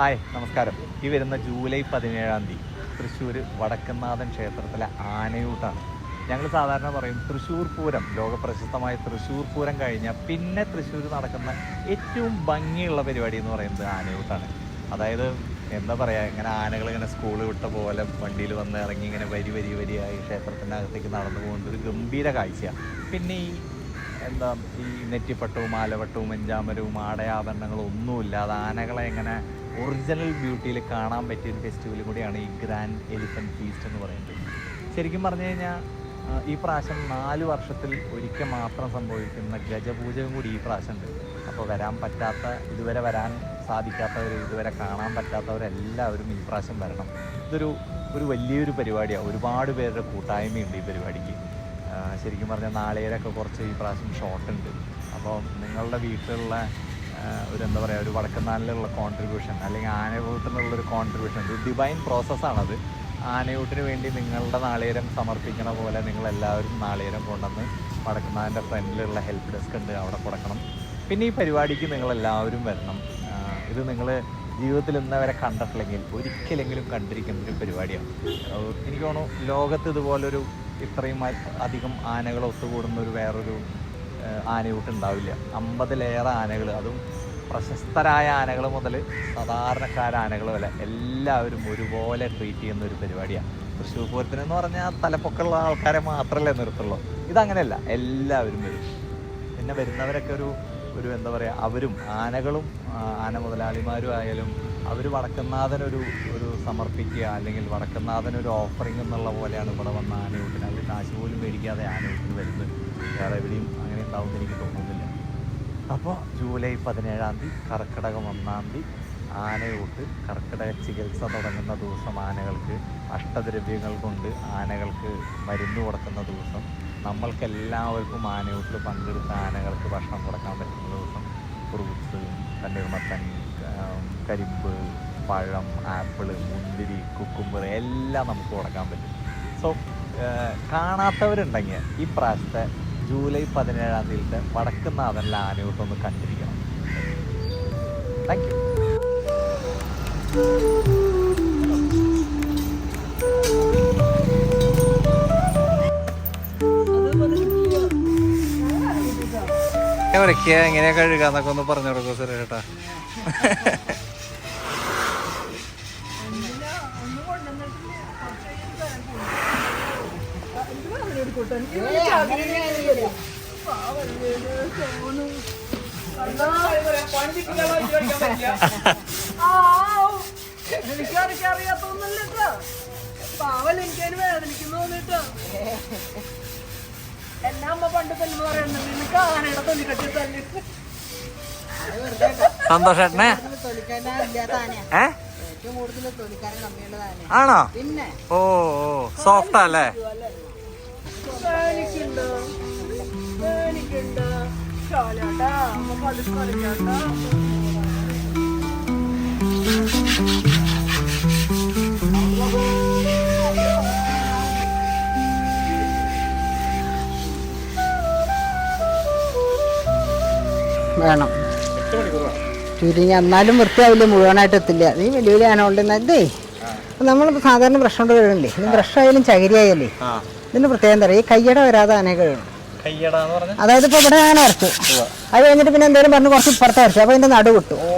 Hi നമസ്കാരം. ഈ വരുന്ന ജൂലൈ പതിനേഴാം തീയതി തൃശ്ശൂർ വടക്കുന്നാഥൻ ക്ഷേത്രത്തിലെ ആനയൂട്ടാണ്. ഞങ്ങൾ സാധാരണ പറയും തൃശ്ശൂർ പൂരം ലോകപ്രശസ്തമായ തൃശ്ശൂർ പൂരം കഴിഞ്ഞാൽ പിന്നെ തൃശ്ശൂർ നടക്കുന്ന ഏറ്റവും ഭംഗിയുള്ള പരിപാടി എന്ന് പറയുന്നത് ആനയൂട്ടാണ്. അതായത് എന്താ പറയുക ഇങ്ങനെ ആനകൾ ഇങ്ങനെ സ്കൂൾ വിട്ട പോലെ വണ്ടിയിൽ വന്ന് ഇറങ്ങി ഇങ്ങനെ വരി വരി വരിയായി ക്ഷേത്രത്തിന്റെ അകത്തേക്ക് നടന്നു പോകുന്നത് ഒരു ഗംഭീര കാഴ്ചയാണ്. പിന്നെ ഈ എന്താ ഈ നെറ്റിപ്പട്ടവും ആലവട്ടവും അഞ്ചാമരവും ആടയാഭരണങ്ങളും ഒന്നുമില്ലാതെ ആനകളെ ഇങ്ങനെ ഒറിജിനൽ ബ്യൂട്ടിയിൽ കാണാൻ പറ്റിയ ഒരു ഫെസ്റ്റിവൽ കൂടിയാണ് ഈ ഗ്രാൻഡ് എലിഫന്റ് ഫീസ്റ്റ് എന്ന് പറയുന്നത്. ശരിക്കും പറഞ്ഞു കഴിഞ്ഞാൽ ഈ പ്രാവശ്യം നാല് വർഷത്തിൽ ഒരിക്കൽ മാത്രം സംഭവിക്കുന്ന ഗജപൂജയും കൂടി ഈ പ്രാവശ്യം ഉണ്ട്. അപ്പോൾ വരാൻ പറ്റാത്ത ഇതുവരെ വരാൻ സാധിക്കാത്തവർ ഇതുവരെ കാണാൻ പറ്റാത്തവരെല്ലാവരും ഈ പ്രാവശ്യം വരണം. ഇതൊരു ഒരു വലിയൊരു പരിപാടിയാണ് ഒരുപാട് പേരുടെ കൂട്ടായ്മയുണ്ട് ഈ പരിപാടിക്ക്. ശരിക്കും പറഞ്ഞാൽ നാളേരൊക്കെ കുറച്ച് ഈ പ്രാവശ്യം ഷോർട്ടുണ്ട് അപ്പോൾ നിങ്ങളുടെ വീട്ടിലുള്ള ഒരു എന്താ പറയുക ഒരു വടക്കനാലിലുള്ള കോൺട്രിബ്യൂഷൻ അല്ലെങ്കിൽ ആനയൂട്ടിനുള്ളൊരു കോൺട്രിബ്യൂഷൻ ഒരു ഡിവൈൻ പ്രോസസ്സാണത് ആനയൂട്ടിന് വേണ്ടി നിങ്ങളുടെ നാളേരം സമർപ്പിക്കണ പോലെ നിങ്ങളെല്ലാവരും നാളേരം കൊണ്ടുവന്ന് വടക്കനാലിന്റെ ഫ്രണ്ടിലുള്ള ഹെൽപ്പ് ഡെസ്ക് ഉണ്ട് അവിടെ കൊടുക്കണം. പിന്നെ ഈ പരിപാടിക്ക് നിങ്ങളെല്ലാവരും വരണം. ഇത് നിങ്ങൾ ജീവിതത്തിൽ ഇന്നവരെ കണ്ടിട്ടില്ലെങ്കിൽ ഒരിക്കലെങ്കിലും കണ്ടിരിക്കുന്ന ഒരു പരിപാടിയാണ്. എനിക്ക് തോന്നുന്നു ലോകത്ത് ഇതുപോലൊരു ഇത്രയും അധികം ആനകൾ ഒത്തുകൂടുന്ന ഒരു വേറൊരു ആനയൂട്ട് ഉണ്ടാവില്ല അമ്പതിലേറെ ആനകൾ അതും പ്രശസ്തരായ ആനകൾ മുതൽ സാധാരണക്കാര ആനകൾ വരെ എല്ലാവരും ഒരുപോലെ ട്രീറ്റ് ചെയ്യുന്ന ഒരു പരിപാടിയാണ് തൃശ്ശൂർ പൂരത്തിന് എന്ന് പറഞ്ഞാൽ തലപ്പൊക്കമുള്ള ആൾക്കാരെ മാത്രമല്ലേ നിർത്തുള്ളൂ. ഇതങ്ങനെയല്ല. എല്ലാവരും വരും. പിന്നെ വരുന്നവരൊക്കെ ഒരു ഒരു എന്താ പറയുക അവരും ആനകളും ആന മുതലാളിമാരും ആയാലും അവർ വടക്കനാഥനൊരു ഒരു സമർപ്പിക്കുക അല്ലെങ്കിൽ വടക്കനാഥനൊരു ഓഫറിംഗ് എന്നുള്ള പോലെയാണ് ഇവിടെ വന്ന ആനയൂട്ടിന്. അവർ കാശ് പോലും മേടിക്കാതെ ആനയൂട്ടിന് വരുന്നത്. വേറെ എവിടെയും അങ്ങനെ ഉണ്ടാവും എനിക്ക് തോന്നുന്നില്ല. അപ്പോൾ ജൂലൈ പതിനേഴാം തീയതി കർക്കിടകം ഒന്നാം തീയതി ആനയൂട്ട് കർക്കിടക ചികിത്സ തുടങ്ങുന്ന ദിവസം ആനകൾക്ക് അഷ്ടദ്രവ്യങ്ങൾ കൊണ്ട് ആനകൾക്ക് മരുന്ന് കൊടുക്കുന്ന ദിവസം നമ്മൾക്കെല്ലാവർക്കും ആനയൂട്ടിൽ പങ്കെടുത്ത ആനകൾക്ക് ഭക്ഷണം കൊടുക്കാൻ പറ്റുന്ന ദിവസം ഫ്രൂട്ട്സ് തണ്ണീർമത്തൻ കരിമ്പ് പഴം ആപ്പിൾ മുന്തിരി കുക്കുമ്പർ എല്ലാം നമുക്ക് കൊടുക്കാൻ പറ്റും. സോ കാണാത്തവരുണ്ടെങ്കിൽ ഈ പ്രാവശ്യത്തെ ജൂലൈ പതിനേഴാം തീയതിയിലത്തെ വടക്കുന്നാഥനിലെ ആനയൂട്ടൊന്ന് കണ്ടിരിക്കണം. താങ്ക് യു എങ്ങനെയാ കഴുകാന്നൊക്കെ ഒന്ന് പറഞ്ഞു കൊടുക്കൂ പാവൽ എനിക്കതിന് വേദനിക്കുന്നു തോന്നിട്ടോ എന്നെ അമ്മ പണ്ട് നിനക്ക് ആനയുടെ തല്ലി. സന്തോഷേട്ടനെ? ആണോ? പിന്നെ? ഓ സോഫ്റ്റ് അല്ലേ? ചോലാട്ടാ അമ്മ പതുക്കെ വേണം. ചുരുങ്ങി എന്നാലും വൃത്തിയാവില്ല മുഴുവനായിട്ട് എത്തില്ല. നീ വലിയ വലിയ ആന ഇതേ നമ്മൾ സാധാരണ ബ്രഷ് കൊണ്ട് കഴുകണ്ടേ ബ്രഷ് ആയാലും ചകിരിയായാലേ ആ. ഇതിന് പ്രത്യേകം എന്താ ഈ കയ്യട വരാതെ ആനയെ കഴിയണം അതായത് ഇപ്പൊ ഇവിടെ ഞാൻ വരച്ചു അത് കഴിഞ്ഞിട്ട് പിന്നെ എന്തെങ്കിലും പറഞ്ഞു കുറച്ച് ഇപ്പുറത്ത് വരച്ചു അപ്പൊ ഇതിന്റെ നടു ഓ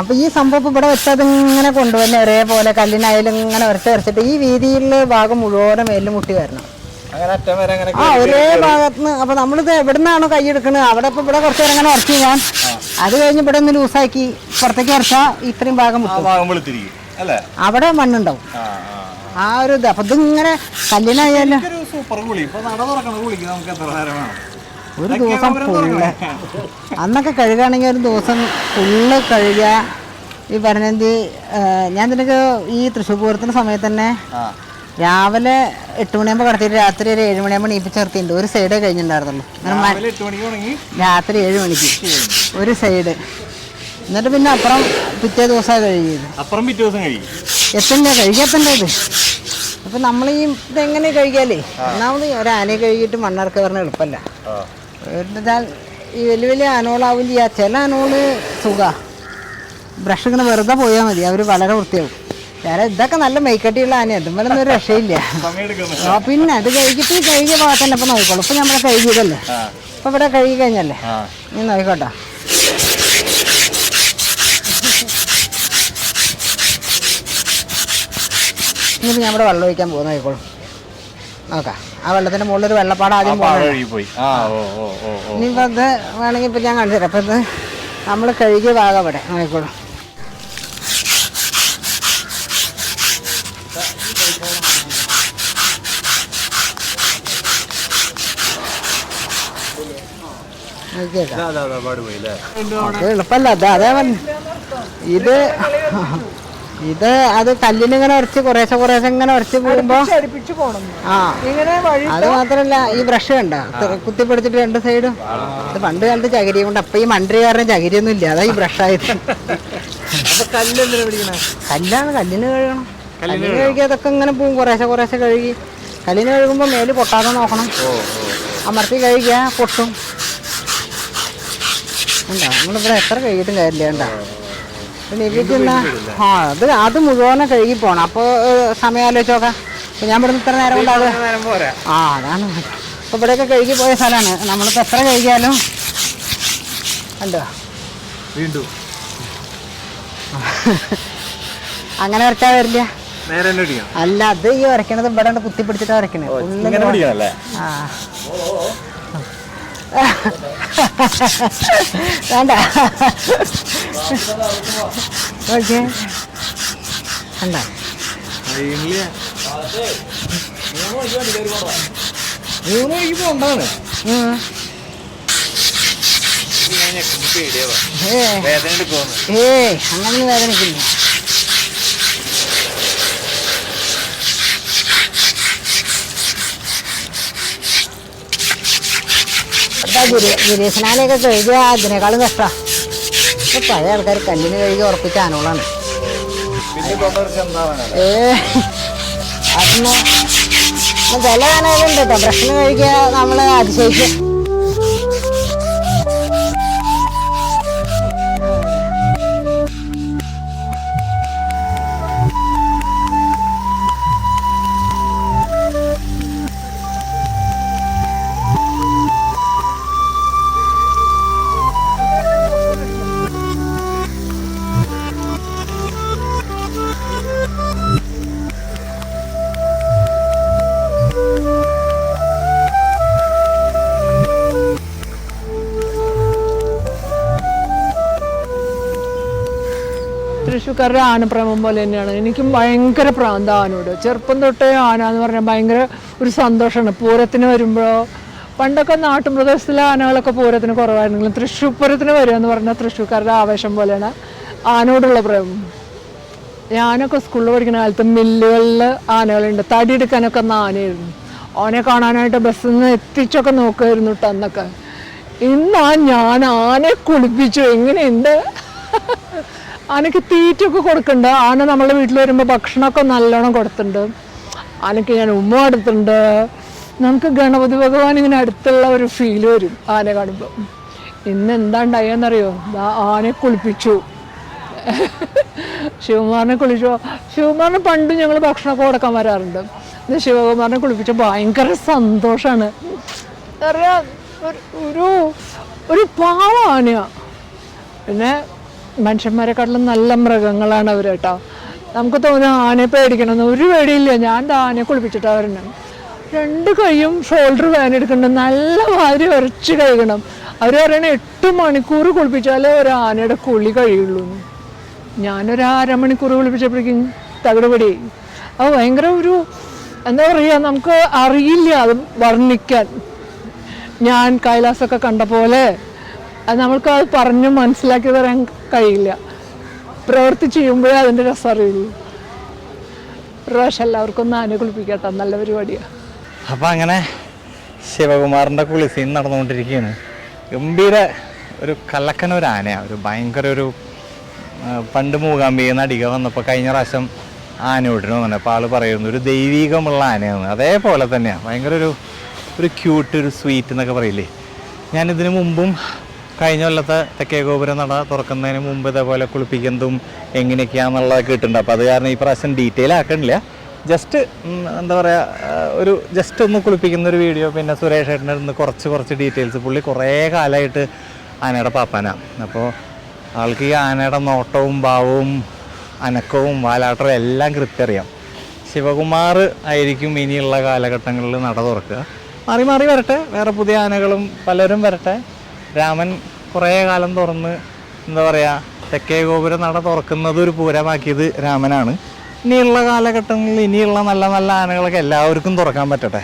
അപ്പോൾ ഈ സംഭവം ഇവിടെ വെച്ചത് ഇങ്ങനെ കൊണ്ടുവന്നെ ഒരേപോലെ കല്ലിനായാലും ഇങ്ങനെ വരച്ച് വരച്ചിട്ട് ഈ വീതിയിലെ ഭാഗം മുഴുവനും മേലിൽ മുട്ടി വരണം. ആ ഒരേ ഭാഗത്തുനിന്ന് അപ്പൊ നമ്മളിത് എവിടുന്നാണോ കൈ എടുക്കുന്നത് അവിടെ ഇപ്പൊ ഇവിടെ കുറച്ച് നേരം അങ്ങനെ ഉറച്ചു ഞാൻ. അത് കഴിഞ്ഞ് ഇവിടെ ഒന്ന് ലൂസാക്കി പുറത്തേക്ക് ഉറച്ചാ ഇത്രയും ഭാഗം അവിടെ മണ്ണുണ്ടാവും. ആ ഒരു ഇത്. അപ്പൊ ഇതിങ്ങനെ കല്ലിനായാലും ഒരു സൂപ്പർ കുളി ഇപ്പൊ നട തുറക്കണ കുളിക്ക് നമുക്ക് എത്ര നേരം വേണം? ഒരു ദിവസം ഫുള്ള് അന്നൊക്കെ കഴുകുകയാണെങ്കിൽ ഒരു ദിവസം ഫുള്ള് കഴുകുക ഈ പറഞ്ഞത് ഞാൻ നിനക്ക് ഈ തൃശ്ശൂർ പൂരത്തിന്റെ സമയത്ത് തന്നെ രാവിലെ എട്ട് മണിയാകുമ്പോൾ കടത്തിയിട്ട് രാത്രി ഒരു ഏഴ് മണിയാകുമ്പോൾ നീപ്പിച്ച് നിർത്തിയിട്ടുണ്ട്. ഒരു സൈഡേ കഴിഞ്ഞിട്ടുണ്ടായിരുന്നുള്ളൂ. രാത്രി ഏഴ് മണിക്ക്. ഒരു സൈഡ് എന്നിട്ട് പിന്നെ അപ്പുറം പിറ്റേ ദിവസമാണ് കഴുകിയത്. അപ്പുറം പിറ്റേ ദിവസം കഴിയും. എത്തണ്ട കഴുകിയത്തണ്ട ഇത്. അപ്പൊ നമ്മൾ ഈ ഇതെങ്ങനെ കഴുകിയാലേ ഒന്നാമത് ഒരാനയെ കഴുകിയിട്ട് മണ്ണിറക്കി പറഞ്ഞ എളുപ്പമല്ല എന്നിട്ടാൽ ഈ വലിയ വലിയ ആനോളാവും ചെയ്യുക ചില ആനോൾ സുഖ. ബ്രഷ് ഇങ്ങനെ വെറുതെ പോയാൽ മതി. അവർ വളരെ വൃത്തിയാവും. വേറെ ഇതൊക്കെ നല്ല മെയ്ക്കട്ടിയുള്ള ആന ഇതുമ്പോഴൊന്നും ഒരു രക്ഷയില്ല. ആ പിന്നെ അത് കഴുകിട്ട് കഴുകിയ ഭാഗത്തന്നെ ഇപ്പം നോക്കിക്കോളൂ. ഇപ്പം നമ്മളെ കഴുകിയതല്ലേ? ഇപ്പം ഇവിടെ കഴുകി കഴിഞ്ഞല്ലേ? നീ നോക്കിക്കോട്ടെ. ഇനിയിപ്പോൾ ഞാൻ ഇവിടെ വെള്ളം ഒഴിക്കാൻ പോകുന്ന നോക്കിക്കോളൂ നോക്കാം. ആ വെള്ളത്തിന്റെ മുകളിൽ ഒരു വെള്ളപ്പാട് ആദ്യം പോയി ഇനിയിപ്പോൾ ഇത് വേണമെങ്കിൽ ഇപ്പം ഞാൻ കാണിച്ചു തരാം. അപ്പം ഇത് നമ്മൾ കഴുകിയ ഭാഗം ഇവിടെ നോക്കിക്കോളൂ എളുപ്പല്ല അതെ അത് ഇത് ഇത് അത് കല്ലിനിങ്ങനെ ഉരച്ച് കുറേശ്ശെ കുറേശ്ശെ ഇങ്ങനെ ഉരച്ച് പോകുമ്പോ അടുപ്പിച്ച് പോണം. ആ. ഇങ്ങനെ വഴി അത് മാത്രല്ല ഈ ബ്രഷ് കണ്ട? കുത്തിപ്പിടിച്ചിട്ട് രണ്ട് സൈഡും അത് പണ്ട് കാലത്ത് ചകിരി കൊണ്ട് അപ്പൊ ഈ മണ്ടരി കാരണം ചകിരിയൊന്നും ഇല്ല. അതാ ഈ ബ്രഷ് പിടിക്കണേ? കല്ലാണ് കല്ലിന് കഴുകണം. കല്ലിന് കഴുകി അതൊക്കെ ഇങ്ങനെ പോവും കുറേശ്ശെ കുറേശ്ശെ കഴുകി. കല്ലിന് കഴുകുമ്പോൾ മേൽ പൊട്ടാതെ നോക്കണം. അമർത്തി കഴുകിയാ പൊട്ടും. ഉണ്ടോ? നമ്മളിവിടെ എത്ര കഴുകിയിട്ടും കാര്യമില്ല കണ്ടോ? ഇതിക്കുന്ന ആ അത് അത് മുഴുവനെ കഴുകി പോണം. അപ്പോൾ സമയം ആലോചിച്ചോക്കാം ഞാൻ ഇവിടുന്ന് ഇത്ര നേരം കൊണ്ട് അത് ആ അതാണ്. അപ്പൊ ഇവിടെയൊക്കെ കഴുകി പോയ സ്ഥലമാണ്. നമ്മളിപ്പോൾ എത്ര കഴുകിയാലും കണ്ടോ? വീണ്ടും. അങ്ങനെ വരച്ചാൽ വരില്ല. അല്ല അത് ഈ വരയ്ക്കണത് ഇവിടെ കുത്തി പിടിച്ചിട്ടാ ആ. വേണ്ട. ഓക്കെ. കണ്ട? മൂന്ന് ഏ. അങ്ങനൊന്നും വേദനിക്കില്ല. ഗിരി ഗിരീശനാലയൊക്കെ കഴുകിയ അതിനേക്കാളും കഷ്ടമാണ് ഇപ്പൊ പഴയ ആൾക്കാർ കല്ലിന് കഴുകി ഉറപ്പിച്ച ആനകളാണ് ഏ അതൊന്ന് ചില ആനകളുണ്ട് കേട്ടോ ബ്രഷിന് കഴുകിയ നമ്മൾ അതിശയിക്കും തൃശ്ശൂർക്കാരുടെ ആനപ്രേമം പോലെ തന്നെയാണ്. എനിക്കും ഭയങ്കര പ്രാന്ത ആനോട്. ചെറുപ്പം തൊട്ടേ ആന എന്ന് പറഞ്ഞാൽ ഭയങ്കര ഒരു സന്തോഷമാണ് പൂരത്തിന് വരുമ്പോഴോ പണ്ടൊക്കെ നാട്ടുപ്രദേശത്തിലെ ആനകളൊക്കെ പൂരത്തിന് കുറവായിരുന്നെങ്കിലും തൃശ്ശൂർ പൂരത്തിന് വരിക എന്ന് പറഞ്ഞാൽ തൃശ്ശൂർക്കാരുടെ ആവേശം പോലെയാണ് ആനോടുള്ള പ്രേമം. ഞാനൊക്കെ സ്കൂളിൽ പഠിക്കുന്ന കാലത്ത് മില്ലുകളിൽ ആനകളുണ്ട്. തടിയെടുക്കാനൊക്കെ ഒന്ന് ആനയായിരുന്നു. ഓനെ കാണാനായിട്ട് ബസ്സിൽ നിന്ന് എത്തിച്ചൊക്കെ നോക്കുമായിരുന്നു അന്നൊക്കെ. ഇന്നാ ഞാൻ ആനയെ കുളിപ്പിച്ചു. എങ്ങനെയുണ്ട് ആനയ്ക്ക് തീറ്റയൊക്കെ കൊടുക്കുന്നുണ്ട് ആന നമ്മളെ വീട്ടിൽ വരുമ്പോൾ ഭക്ഷണമൊക്കെ നല്ലോണം കൊടുത്തിട്ടുണ്ട്. ആനയ്ക്ക് ഞാൻ ഉമ്മ കൊടുത്തിട്ടുണ്ട്. നമുക്ക് ഗണപതി ഭഗവാൻ ഇങ്ങനെ അടുത്തുള്ള ഒരു ഫീൽ വരും ആന കാണുമ്പോൾ ഇന്ന് എന്താ ഉണ്ടായെന്നറിയോ ആനയെ കുളിപ്പിച്ചു. ശിവകുമാറിനെ കുളിച്ചു. ശിവകുമാറിന് പണ്ട് ഞങ്ങൾ ഭക്ഷണമൊക്കെ കൊടുക്കാൻ വരാറുണ്ട്. ഇത് ശിവകുമാറിനെ കുളിപ്പിച്ച ഭയങ്കര സന്തോഷമാണ് അറിയാം. ഒരു ഒരു പാവ ആനയാണ് പിന്നെ മനുഷ്യന്മാരെക്കാട്ടിലും നല്ല മൃഗങ്ങളാണ് അവർ കേട്ടോ. നമുക്ക് തോന്നുന്നു ആനയെ പേടിക്കണമെന്ന്. ഒരു പേടിയില്ല. ഞാൻ ആനയെ കുളിപ്പിച്ചിട്ടാണ് വരുന്നത് രണ്ട് കൈയും ഷോൾഡർ വേനെടുക്കുന്നുണ്ട് നല്ല മാതിരി ഉരച്ച് കഴുകണം. അവർ പറയണ എട്ട് മണിക്കൂർ കുളിപ്പിച്ചാലേ ഒരു ആനയുടെ കുളി കഴിയുള്ളൂ. ഞാനൊരു അരമണിക്കൂർ കുളിപ്പിച്ചപ്പോഴേക്കും തകിടുപടി. അത് ഭയങ്കര ഒരു എന്താ പറയുക നമുക്ക് അറിയില്ല. അത് വർണിക്കാൻ. ഞാൻ കൈലാസൊക്കെ കണ്ട പോലെ അത് നമ്മൾക്ക് അത് പറഞ്ഞ് മനസ്സിലാക്കി തരാൻ കഴിയില്ല. പ്രവൃത്തി ചെയ്യുമ്പോഴേ അതിന്റെ രസം അറിയുള്ളൂ. ഒരു പ്രാവശ്യം എല്ലാവർക്കും ഒന്ന് അനുകുളിപ്പിക്കട്ടെ നല്ല പരിപാടിയാണ് അപ്പം അങ്ങനെ ശിവകുമാറിന്റെ കുളിസീൻ നടന്നുകൊണ്ടിരിക്കുകയാണ്. ഗംഭീര ഒരു കലക്കൻ ഒരു ആനയാണ് ഒരു ഭയങ്കര ഒരു പണ്ട് മൂകാംബിക നടിക വന്നപ്പോൾ കഴിഞ്ഞ പ്രാവശ്യം ആന വിട്ടിന് അങ്ങനെ അപ്പോൾ ആൾ പറയുന്നു ഒരു ദൈവീകമുള്ള ആനയാണ് അതേപോലെ തന്നെയാണ് ഭയങ്കര ഒരു ഒരു ക്യൂട്ട് ഒരു സ്വീറ്റ് എന്നൊക്കെ പറയില്ലേ. ഞാൻ ഇതിനു മുമ്പും കഴിഞ്ഞ കൊല്ലത്തെ തെക്കേ ഗോപുരം നട തുറക്കുന്നതിന് മുമ്പ് ഇതേപോലെ കുളിപ്പിക്കുന്നതും എങ്ങനെയൊക്കെയാണെന്നുള്ളതൊക്കെ കിട്ടുന്നുണ്ട് അപ്പോൾ അത് കാരണം ഈ പ്രാവശ്യം ഡീറ്റെയിൽ ആക്കണില്ല. ജസ്റ്റ് എന്താ പറയുക ഒരു ജസ്റ്റ് ഒന്ന് കുളിപ്പിക്കുന്ന ഒരു വീഡിയോ പിന്നെ സുരേഷ് ഏട്ടന്റെ നിന്ന് കുറച്ച് കുറച്ച് ഡീറ്റെയിൽസ് പുള്ളി കുറേ കാലമായിട്ട് ആനയുടെ പാപ്പാനാണ് അപ്പോൾ ആൾക്ക് ഈ ആനയുടെ നോട്ടവും ഭാവവും അനക്കവും വാലാട്ടവും എല്ലാം കൃത്യറിയാം ശിവകുമാർ ആയിരിക്കും ഇനിയുള്ള കാലഘട്ടങ്ങളിൽ നട തുറക്കുക. മാറി മാറി വരട്ടെ. വേറെ പുതിയ ആനകളും പലരും വരട്ടെ. രാമൻ കുറേ കാലം തുറന്ന് എന്താ പറയുക തെക്കേ ഗോപുരം നട തുറക്കുന്നത് ഒരു പൂരമാക്കിയത് രാമനാണ്. ഇനിയുള്ള കാലഘട്ടങ്ങളിൽ ഇനിയുള്ള നല്ല നല്ല ആനകളൊക്കെ എല്ലാവർക്കും തുറക്കാൻ പറ്റട്ടെ.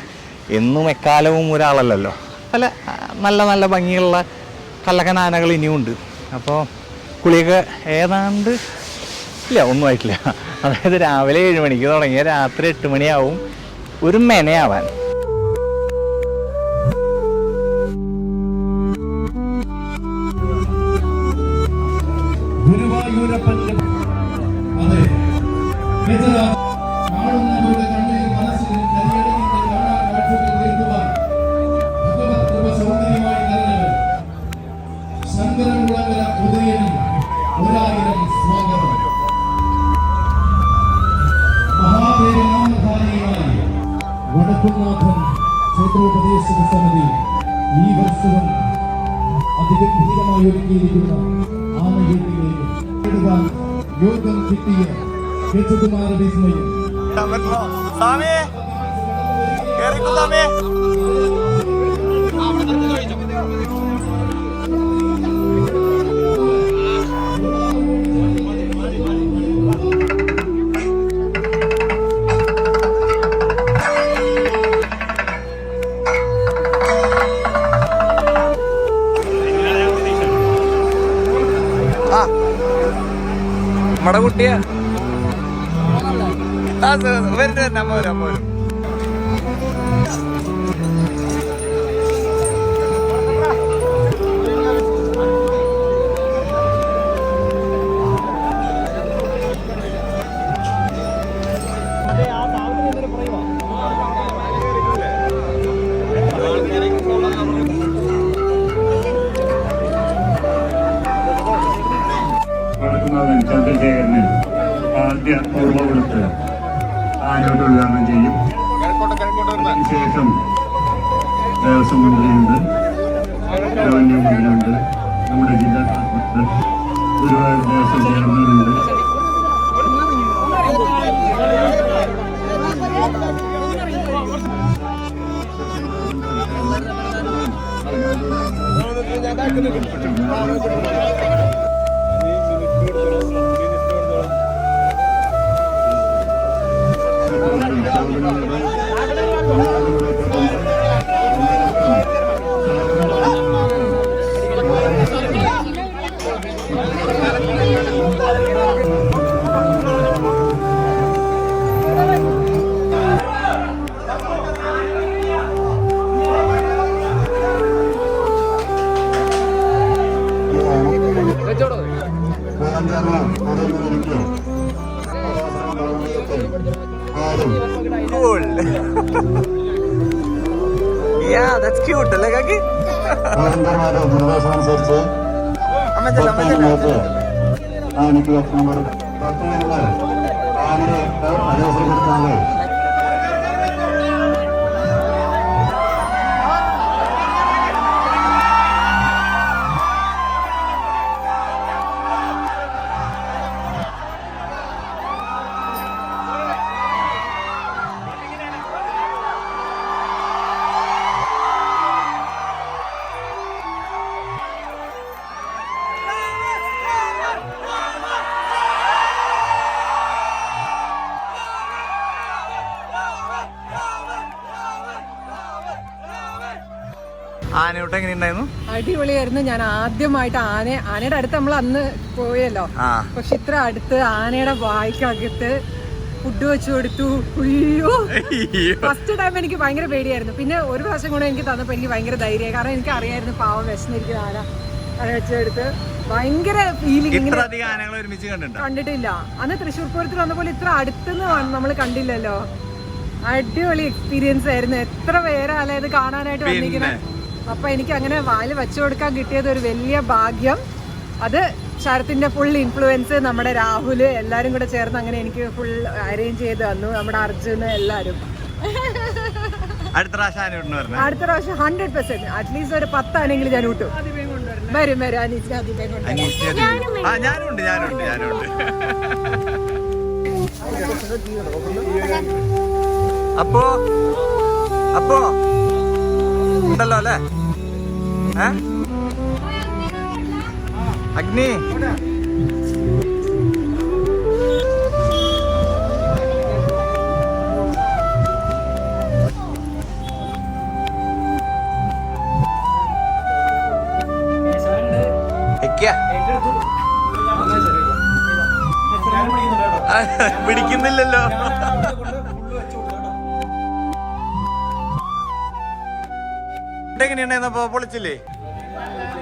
എന്നും എക്കാലവും ഒരാളല്ലല്ലോ. പല നല്ല നല്ല ഭംഗിയുള്ള കല്ലക്കൻ ആനകൾ ഇനിയുണ്ട്. അപ്പോൾ കുളിയൊക്കെ ഏതാണ്ട് ഇല്ല ഒന്നും ആയിട്ടില്ല. അതായത് രാവിലെ ഏഴ് മണിക്ക് തുടങ്ങിയ രാത്രി എട്ട് മണിയാവും ഒരു മെനയാവാൻ. ഒരായിരം സ്വാഗതം. മഹാദേവനാമധാരിയുമായി വടക്കുനാഥൻ ക്ഷേത്രോപദേശക സമിതി ഈ വർഷവും അതിഗംഭീരമായി ഒരുക്കിയിരിക്കുന്ന ആനയൂട്ടിലേക്ക് നേടുവാൻ യോഗം കിട്ടിയ രജകുമാര വിസ്മയം. നമ്മുടെ കുട്ടിയെ വരുന്ന അമ്മ വരും വരും. ആനയ്ക്ക് ഭക്ഷണം കൊടുക്കും ആനയൂട്ടം എങ്ങനെയുണ്ടായിരുന്നു? അടിപൊളിയായിരുന്നു. ഞാൻ ആദ്യമായിട്ട് ആന ആനയുടെ അടുത്ത് നമ്മൾ അന്ന് പോയല്ലോ. പക്ഷെ ഇത്ര അടുത്ത് ആനയുടെ വായിക്കകത്ത് ഫുഡ് വെച്ചു കൊടുത്തു. അയ്യോ. ഫസ്റ്റ് ടൈം എനിക്ക് ഭയങ്കര പേടിയായിരുന്നു. പിന്നെ ഒരു പ്രാവശ്യം കൂടെ എനിക്ക് തന്നപ്പോൾ എനിക്ക് ഭയങ്കര ധൈര്യമായി. കാരണം എനിക്ക് അറിയായിരുന്നു പാവം വിശന്നിരിക്കുന്ന ആന ആന വെച്ചെടുത്ത് ഭയങ്കര ഫീലിംഗ് കണ്ടിട്ടില്ല. അന്ന് തൃശ്ശൂർ പൂരത്തിൽ വന്നപ്പോൾ ഇത്ര അടുത്തുനിന്ന് നമ്മൾ കണ്ടില്ലല്ലോ. അടിപൊളി എക്സ്പീരിയൻസ് ആയിരുന്നു. എത്ര പേരാല്ലേ ഇത് കാണാനായിട്ട് വന്നിരിക്കുന്നത്? അപ്പൊ എനിക്ക് അങ്ങനെ വാൽ വെച്ചു കൊടുക്കാൻ കിട്ടിയത് ഒരു വലിയ ഭാഗ്യം. അത് ശരത്തിന്റെ ഫുൾ ഇൻഫ്ലുവൻസ് നമ്മുടെ രാഹുൽ എല്ലാവരും കൂടെ ചേർന്ന് അങ്ങനെ എനിക്ക് ഫുൾ അറേഞ്ച് ചെയ്ത് തന്നു. നമ്മുടെ അർജുന് എല്ലാവരും അടുത്ത പ്രാവശ്യം അടുത്ത പ്രാവശ്യം ഹൺഡ്രഡ് പെർസെന്റ് അറ്റ്ലീസ്റ്റ് ഒരു പത്താണെങ്കിലും ഞാൻ വിട്ടു വരും വരും. അനീസിനെ ഞാനുണ്ട് ഞാനുണ്ട് ഞാനുണ്ട്. അപ്പോ അപ്പോ ഉണ്ടല്ലോ അല്ലേ? ഏ? അഗ്നി. പിടിക്കുന്നില്ലല്ലോ. എങ്ങനെയുണ്ടായിരുന്നപ്പോ പൊളിച്ചില്ലേ?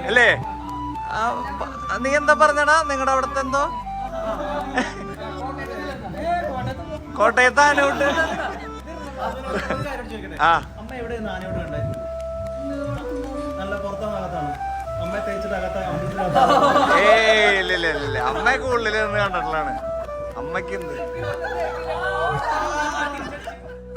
അല്ലേ? നീ എന്താ പറഞ്ഞടാ? നിങ്ങളുടെ അവിടത്തെ എന്തോ? കോട്ടയത്ത് ആനോട്ട് ആ. അമ്മ എവിടെയാണ് ആനയോട് നല്ല പുറത്താണ് അകത്താണ് അമ്മയെ തേച്ചിട്ട് അകത്താണ് അമ്പലത്തിനകത്താണ് ഏയ് ഇല്ല ഇല്ല ഇല്ല ഇല്ല. അമ്മയൊക്കെ ഉള്ളിൽ നിന്ന് കണ്ടിട്ടുള്ളതാണ്. അമ്മയ്ക്ക് എന്ത്?